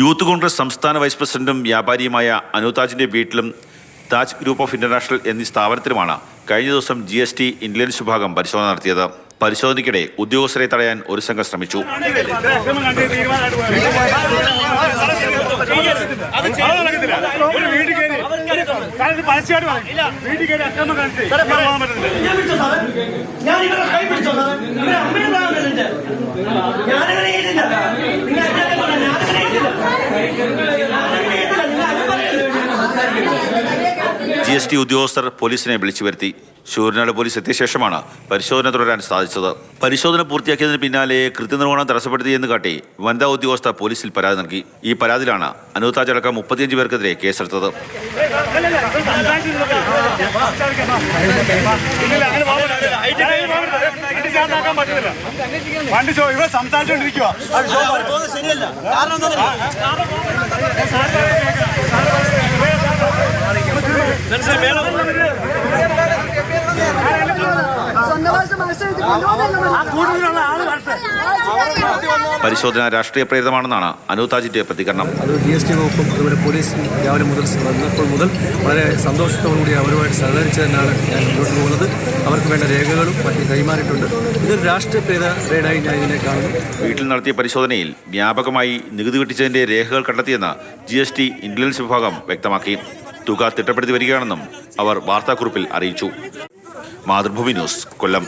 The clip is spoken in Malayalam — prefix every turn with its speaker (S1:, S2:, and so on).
S1: യൂത്ത് കോൺഗ്രസ് സംസ്ഥാന വൈസ് പ്രസിഡന്റും വ്യാപാരിയുമായ അനുതാജിന്റെ വീട്ടിലും താജ് ഗ്രൂപ്പ് ഓഫ് ഇന്റർനാഷണൽ എന്നീ സ്ഥാപനത്തിലുമാണ് കഴിഞ്ഞ ദിവസം ജി എസ് ടി ഇന്റലിജൻസ് വിഭാഗം പരിശോധന നടത്തിയത്. പരിശോധനയ്ക്കിടെ ഉദ്യോഗസ്ഥരെ തടയാൻ ഒരു സംഘം ശ്രമിച്ചു.
S2: ഒരു
S1: ജി എസ് ടി ഉദ്യോഗസ്ഥർ പോലീസിനെ വിളിച്ചു വരുത്തി. ശൂരനാട് പോലീസ് എത്തിയ ശേഷമാണ് പരിശോധന തുടരാൻ സാധിച്ചത്. പരിശോധന പൂർത്തിയാക്കിയതിന് പിന്നാലെ കൃത്യനിർവഹണം തടസ്സപ്പെടുത്തിയെന്ന് കാട്ടി വനിതാ ഉദ്യോഗസ്ഥ പോലീസിൽ പരാതി നൽകി. ഈ പരാതിയിലാണ് അനുതാജടക്കം മുപ്പത്തിയഞ്ച് പേർക്കെതിരെ കേസെടുത്തത്.
S2: ഇതിനകത്താക്കാൻ പറ്റുന്നില്ല. വണ്ടി ഷോ ഇവിടെ സംസാരിച്ചോണ്ടിരിക്കുക
S3: ശരിയല്ല. കാരണം
S4: സ്വന്തമായിട്ട് മത്സരത്തിൽ കൊണ്ടുപോകുന്നതല്ല
S2: കൂടുതലുള്ള ആൾ വരട്ടെ.
S1: പരിശോധന രാഷ്ട്രീയ പ്രേരിതമാണെന്നാണ് അനുതാജിന്റെ പ്രതികരണം.
S5: അത് ജി എസ് ടി വകുപ്പും അതുപോലെ പോലീസും രാവിലെ മുതൽ വന്നപ്പോൾ മുതൽ വളരെ സന്തോഷത്തോടുകൂടി അവരുമായിട്ട് സഹകരിച്ച് തന്നെയാണ് ഞാൻ മുന്നോട്ട് പോകുന്നത്. അവർക്ക് വേണ്ട രേഖകളും മറ്റും കൈമാറിയിട്ടുണ്ട്. ഇതൊരു രാഷ്ട്രീയ പ്രേത റെയ്ഡായി ഞാൻ ഇതിനെ കാണുന്നു.
S1: വീട്ടിൽ നടത്തിയ പരിശോധനയിൽ വ്യാപകമായി നികുതി വെട്ടിച്ചതിന്റെ രേഖകൾ കണ്ടെത്തിയെന്ന് ജി എസ് ടി ഇന്റലിജൻസ് വിഭാഗം വ്യക്തമാക്കി. തുക തിട്ടപ്പെടുത്തി വരികയാണെന്നും അവർ വാർത്താക്കുറിപ്പിൽ അറിയിച്ചു. മാതൃഭൂമി ന്യൂസ് കൊല്ലം.